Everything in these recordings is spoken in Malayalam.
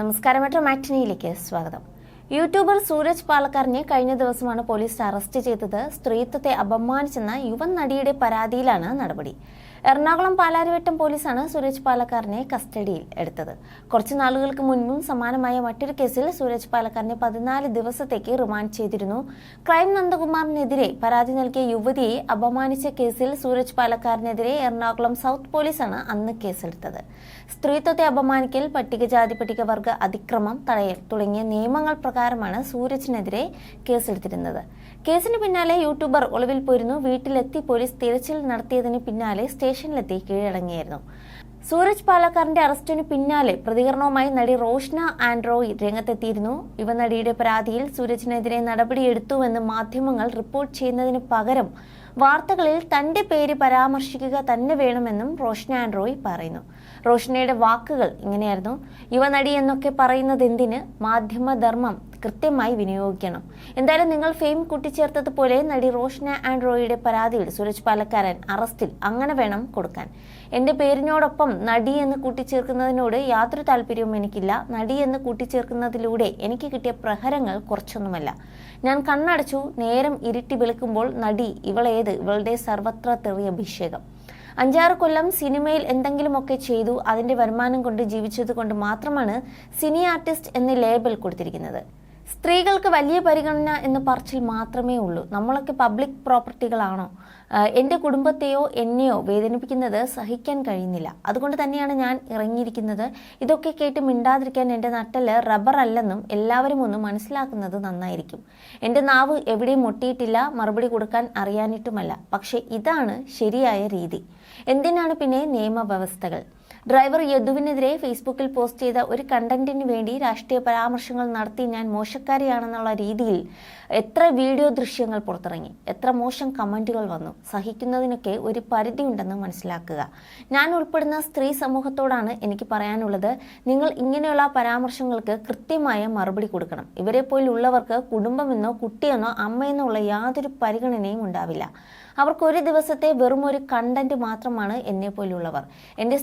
നമസ്കാരം. മെട്രോ മാറ്റിനിയിലേക്ക് സ്വാഗതം. യൂട്യൂബർ സൂരജ് പാലക്കാരനെ കഴിഞ്ഞ ദിവസമാണ് പോലീസ് അറസ്റ്റ് ചെയ്തത്. സ്ത്രീത്വത്തെ അപമാനിച്ചെന്ന യുവ നടിയുടെ പരാതിയിലാണ് നടപടി. എറണാകുളം പാലാരിവട്ടം പോലീസാണ് സൂരജ് പാലക്കാരനെ കസ്റ്റഡിയിൽ എടുത്തത്. കുറച്ചു നാളുകൾക്ക് മുൻപും സമാനമായ മറ്റൊരു കേസിൽ സൂരജ് പാലക്കാരനെ പതിനാല് ദിവസത്തേക്ക് റിമാൻഡ് ചെയ്തിരുന്നു. ക്രൈം നന്ദകുമാറിനെതിരെ പരാതി നൽകിയ യുവതിയെ അപമാനിച്ച കേസിൽ സൂരജ് പാലക്കാരനെതിരെ എറണാകുളം സൗത്ത് പോലീസാണ് അന്ന് കേസെടുത്തത്. സ്ത്രീത്വത്തെ അപമാനിക്കൽ പട്ടികജാതി പട്ടികവർഗ അതിക്രമം തടയൽ തുടങ്ങിയ നിയമങ്ങൾ പ്രകാരമാണ് സൂരജിനെതിരെ കേസെടുത്തിരുന്നത്. കേസിന് പിന്നാലെ യൂട്യൂബർ ഒളിവിൽ പോയിരുന്നു. വീട്ടിലെത്തി പോലീസ് തിരച്ചിൽ നടത്തിയതിന് പിന്നാലെ സ്റ്റേഷനിലെത്തി കീഴടങ്ങിയായിരുന്നു സൂരജ് പാലക്കാരന്റെ അറസ്റ്റിനു പിന്നാലെ പ്രതികരണവുമായി നടി റോഷ്ന ആൻഡ്രോയി രംഗത്തെത്തിയിരുന്നു. യുവ നടിയുടെ പരാതിയിൽ സൂരജിനെതിരെ നടപടിയെടുത്തുവെന്ന് മാധ്യമങ്ങൾ റിപ്പോർട്ട് ചെയ്യുന്നതിന് പകരം വാർത്തകളിൽ തന്റെ പേര് പരാമർശിക്കുക തന്നെ വേണമെന്നും റോഷ്ന ആൻഡ്രോയ് പറയുന്നു. റോഷ്നയുടെ വാക്കുകൾ ഇങ്ങനെയായിരുന്നു. യുവനടി എന്നൊക്കെ പറയുന്നത് എന്തിന്? മാധ്യമധർമ്മം കൃത്യമായി വിനിയോഗിക്കണം. എന്തായാലും നിങ്ങൾ ഫെയിം കൂട്ടിച്ചേർത്തതുപോലെ നടി റോഷ്ന ആൻഡ്രോയുടെ പരാതിയിൽ സുരജ് പാലക്കാരൻ അറസ്റ്റിൽ അങ്ങനെ വേണം കൊടുക്കാൻ. എന്റെ പേരിനോടൊപ്പം നടി എന്ന് കൂട്ടിച്ചേർക്കുന്നതിനോട് യാതൊരു താല്പര്യവും എനിക്കില്ല. നടി എന്ന് കൂട്ടിച്ചേർക്കുന്നതിലൂടെ എനിക്ക് കിട്ടിയ പ്രഹരങ്ങൾ കുറച്ചൊന്നുമല്ല. ഞാൻ കണ്ണടച്ചു നേരം ഇരുട്ടി വിളിക്കുമ്പോൾ നടി ഇവളേത് ഇവളുടെ സർവത്ര തെറിയ അഭിഷേകം. അഞ്ചാറ് കൊല്ലം സിനിമയിൽ എന്തെങ്കിലുമൊക്കെ ചെയ്തു അതിന്റെ വരുമാനം കൊണ്ട് ജീവിച്ചത് കൊണ്ട് മാത്രമാണ് സിനി ആർട്ടിസ്റ്റ് എന്ന ലേബൽ കൊടുത്തിരിക്കുന്നത്. സ്ത്രീകൾക്ക് വലിയ പരിഗണന എന്ന് പറച്ചിൽ മാത്രമേ ഉള്ളൂ. നമ്മളൊക്കെ പബ്ലിക് പ്രോപ്പർട്ടികളാണോ എന്റെ കുടുംബത്തെയോ എന്നെയോ വേദനിപ്പിക്കുന്നത് സഹിക്കാൻ കഴിയുന്നില്ല. അതുകൊണ്ട് തന്നെയാണ് ഞാൻ ഇറങ്ങിയിരിക്കുന്നത്. ഇതൊക്കെ കേട്ട് മിണ്ടാതിരിക്കാൻ എന്റെ നട്ടൽ റബ്ബർ അല്ലെന്നും എല്ലാവരും ഒന്ന് മനസ്സിലാക്കുന്നത് നന്നായിരിക്കും. എന്റെ നാവ് എവിടെയും മുട്ടിയിട്ടില്ല മറുപടി കൊടുക്കാൻ അറിയാനിട്ടുമല്ല പക്ഷേ ഇതാണ് ശരിയായ രീതി. എന്തിനാണ് പിന്നെ നിയമവ്യവസ്ഥകൾ? ഡ്രൈവർ യദുവിനെതിരെ ഫേസ്ബുക്കിൽ പോസ്റ്റ് ചെയ്ത ഒരു കണ്ടന്റിന് വേണ്ടി രാഷ്ട്രീയ പരാമർശങ്ങൾ നടത്തി ഞാൻ മോശക്കാരിയാണെന്നുള്ള രീതിയിൽ എത്ര വീഡിയോ ദൃശ്യങ്ങൾ പുറത്തിറങ്ങി എത്ര മോശം കമന്റുകൾ വന്നു സഹിക്കുന്നതിനൊക്കെ ഒരു പരിധി ഉണ്ടെന്ന് മനസ്സിലാക്കുക. ഞാൻ ഉൾപ്പെടുന്ന സ്ത്രീ സമൂഹത്തോടാണ് എനിക്ക് പറയാനുള്ളത് നിങ്ങൾ ഇങ്ങനെയുള്ള പരാമർശങ്ങൾക്ക് കൃത്യമായ മറുപടി കൊടുക്കണം. ഇവരെ പോലുള്ളവർക്ക് കുടുംബമെന്നോ കുട്ടിയെന്നോ അമ്മയെന്നോ ഉള്ള യാതൊരു പരിഗണനയും ഉണ്ടാവില്ല. അവർക്ക് ഒരു ദിവസത്തെ വെറും ഒരു കണ്ടന്റ് മാത്രമാണ് എന്നെ പോലുള്ളവർ. എന്റെ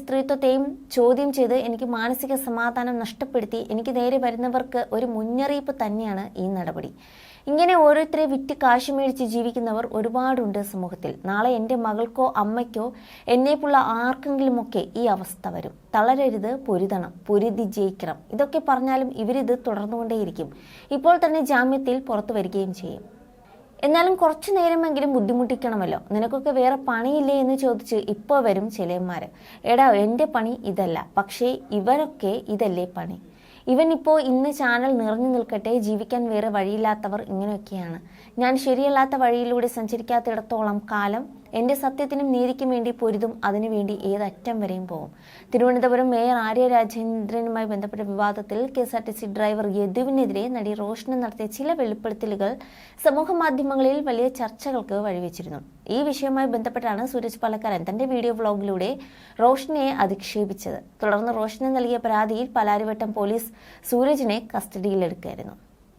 സ്ത്രീത്വത്തെയും ചോദ്യം ചെയ്ത് എനിക്ക് മാനസിക സമാധാനം നഷ്ടപ്പെടുത്തി എനിക്ക് നേരെ വരുന്നവർക്ക് ഒരു മുന്നറിയിപ്പ് തന്നെയാണ് ഈ നടപടി. ഇങ്ങനെ ഓരോരുത്തരെ വിറ്റ് കാശ് മേടിച്ച് ജീവിക്കുന്നവർ ഒരുപാടുണ്ട് സമൂഹത്തിൽ. നാളെ എന്റെ മകൾക്കോ അമ്മയ്ക്കോ എന്നെപ്പുള്ള ആർക്കെങ്കിലുമൊക്കെ ഈ അവസ്ഥ വരും. തളരരുത് പൊരുതണം പൊരുതി ജയിക്കണം. ഇതൊക്കെ പറഞ്ഞാലും ഇവരിത് തുടർന്നുകൊണ്ടേയിരിക്കും. ഇപ്പോൾ തന്നെ ജാമ്യത്തിൽ പുറത്തു വരികയും ചെയ്യും. എന്നാലും കുറച്ചു നേരമെങ്കിലും ബുദ്ധിമുട്ടിക്കണമല്ലോ. നിനക്കൊക്കെ വേറെ പണിയില്ലേ എന്ന് ചോദിച്ച് ഇപ്പോൾ വരും ചിലന്മാർ എടാ എന്റെ പണി ഇതല്ല. പക്ഷേ ഇവരൊക്കെ ഇതല്ലേ പണി. ഇവൻ ഇപ്പോൾ ഇന്ന് ചാനൽ നിറഞ്ഞു നിൽക്കട്ടെ ജീവിക്കാൻ വേറെ വഴിയില്ലാത്തവർ ഇങ്ങനെയൊക്കെയാണ്. ഞാൻ ശരിയല്ലാത്ത വഴിയിലൂടെ സഞ്ചരിക്കാത്തിടത്തോളം കാലം എന്റെ സത്യത്തിനും നീതിക്കും വേണ്ടി പൊരുതും അതിനുവേണ്ടി ഏതറ്റം വരെയും പോകും തിരുവനന്തപുരം മേയർ ആര്യ രാജേന്ദ്രനുമായി ബന്ധപ്പെട്ട വിവാദത്തിൽ K S R T C driver യദുവിനെതിരെ നടി റോഷന് നടത്തിയ ചില വെളിപ്പെടുത്തലുകൾ സമൂഹ മാധ്യമങ്ങളിൽ വലിയ ചർച്ചകൾക്ക് വഴിവെച്ചിരുന്നു. ഈ വിഷയവുമായി ബന്ധപ്പെട്ടാണ് സൂരജ് പാലക്കാരൻ തന്റെ വീഡിയോ വ്ളോഗിലൂടെ റോഷനെ അധിക്ഷേപിച്ചത്. തുടർന്ന് റോഷന് നൽകിയ പരാതിയിൽ പലാരിവട്ടം പോലീസ് സൂരജിനെ കസ്റ്റഡിയിലെടുക്കായിരുന്നു.